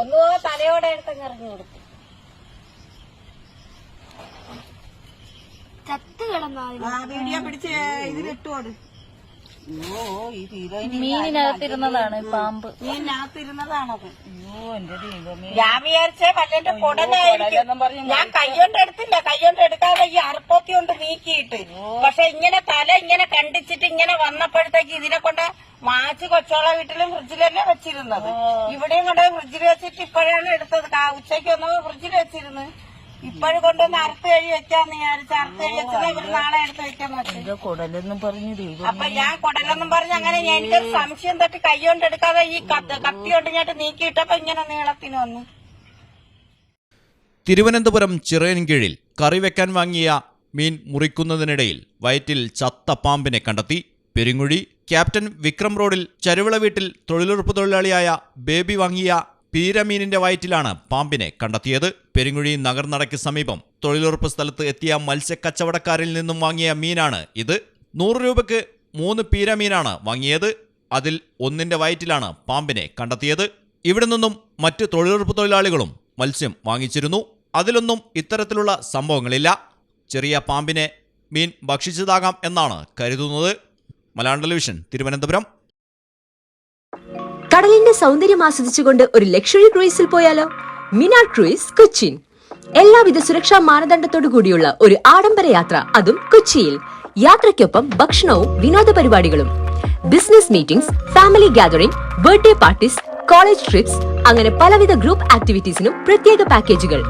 ഒന്നുമോ തലയോടെ എടുത്തങ്ങ് എറിഞ്ഞു കൊടുത്തു. ചത്ത് കിടന്നാ ആ വീഡിയോ പിടിച്ച് ഇതിലിട്ടോട് മീനിനകത്തിരുന്നതാണ് പാമ്പ്. മീനിനകത്തിരുന്നതാണത് അയ്യോ എന്റെ ദൈവമേ. ഞാൻ വിചാരിച്ചേ വല്ലന്റെ കുടലായിരിക്കും. ഞാൻ കൈകൊണ്ട് എടുത്തില്ല. കൈകൊണ്ട് എടുക്കാതെ ഈ അറുപ്പൊത്തി കൊണ്ട് നീക്കിയിട്ട്. പക്ഷെ ഇങ്ങനെ തല ഇങ്ങനെ കണ്ടിച്ചിട്ട് ഇങ്ങനെ വന്നപ്പോഴത്തേക്ക് ഇതിനെ കൊണ്ട് മാച്ച് കൊച്ചോള വീട്ടിലും ഫ്രിഡ്ജിൽ തന്നെ വെച്ചിരുന്നത്. ഇവിടെയും കൊണ്ട് ഫ്രിഡ്ജിൽ വെച്ചിട്ട് ഇപ്പോഴാണ് എടുത്തത്. ഉച്ചയ്ക്ക് ഒന്ന് ഫ്രിഡ്ജിൽ വെച്ചിരുന്നു. ഇപ്പോഴും കൊണ്ടുവന്ന് അറുത്ത് കഴി വെക്കാന്ന് വിചാരിച്ചു അറുത്ത് കഴി വെച്ചത് ഇവർ നാളെ എടുത്ത് വെക്കാന്ന് വെച്ചു ഇത് കുടലെന്നും പറഞ്ഞു അപ്പൊ ഞാൻ കുടലെന്നും പറഞ്ഞ് അങ്ങനെ ഞാൻ- എനിക്കൊരു സംശയം തട്ടി കൈ കൊണ്ട് എടുക്കാതെ ഈ കത്ത് കത്തി കൊണ്ട് ഞാൻ നീക്കിയിട്ടപ്പോ ഇങ്ങനെ നീളത്തിന് വന്നു. തിരുവനന്തപുരം ചിറയൻകീഴിൽ കറി വെക്കാൻ വാങ്ങിയ മീൻ മുറിക്കുന്നതിനിടയിൽ വയറ്റിൽ ചത്ത പാമ്പിനെ കണ്ടെത്തി. പെരിങ്ങുഴി ക്യാപ്റ്റൻ വിക്രം റോഡിൽ ചരുവിള വീട്ടിൽ തൊഴിലുറപ്പ് തൊഴിലാളിയായ ബേബി വാങ്ങിയ പീരമീനിന്റെ വയറ്റിലാണ് പാമ്പിനെ കണ്ടെത്തിയത്. പെരിങ്ങുഴി നഗർനടയ്ക്ക് സമീപം തൊഴിലുറപ്പ് സ്ഥലത്ത് എത്തിയ മത്സ്യക്കച്ചവടക്കാരിൽ നിന്നും വാങ്ങിയ മീനാണ് ഇത്. നൂറ് രൂപയ്ക്ക് മൂന്ന് പീരമീനാണ് വാങ്ങിയത്. അതിൽ ഒന്നിന്റെ വയറ്റിലാണ് പാമ്പിനെ കണ്ടെത്തിയത്. ഇവിടെ നിന്നും മറ്റ് തൊഴിലുറപ്പ് തൊഴിലാളികളും മത്സ്യം വാങ്ങിച്ചിരുന്നു. അതിലൊന്നും ഇത്തരത്തിലുള്ള സംഭവങ്ങളില്ല. ചെറിയ പാമ്പിനെ മീൻ ഭക്ഷിച്ചതാകാം എന്നാണ് കരുതുന്നത്. മലയാളം ടെലിവിഷൻ തിരുവനന്തപുരം. കടലിന്റെ സൗന്ദര്യം ആസ്വദിച്ചുകൊണ്ട് ഒരു ലക്ഷറി ക്രൂയിസിൽ പോയാലോ? മിനാ ക്രൂയിസ് കൊച്ചിൻ എല്ലാവിധ സുരക്ഷാ മാനദണ്ഡത്തോടു കൂടിയുള്ള ഒരു ആഡംബര യാത്ര അതും കൊച്ചിയിൽ. യാത്രയ്ക്കൊപ്പം ഭക്ഷണവും വിനോദ പരിപാടികളും. Business meetings family gathering birthday parties college trips അങ്ങനെ പലവിധ ഗ്രൂപ്പ് ആക്ടിവിറ്റീസിനും പ്രത്യേക പാക്കേജുകൾ.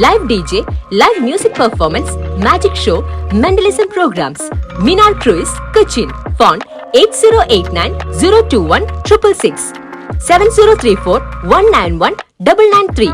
live D J live music performance magic show mentalism programs Minar cruise Cochin phone eight zero eight nine zero two one triple six seven zero three four one nine one double nine three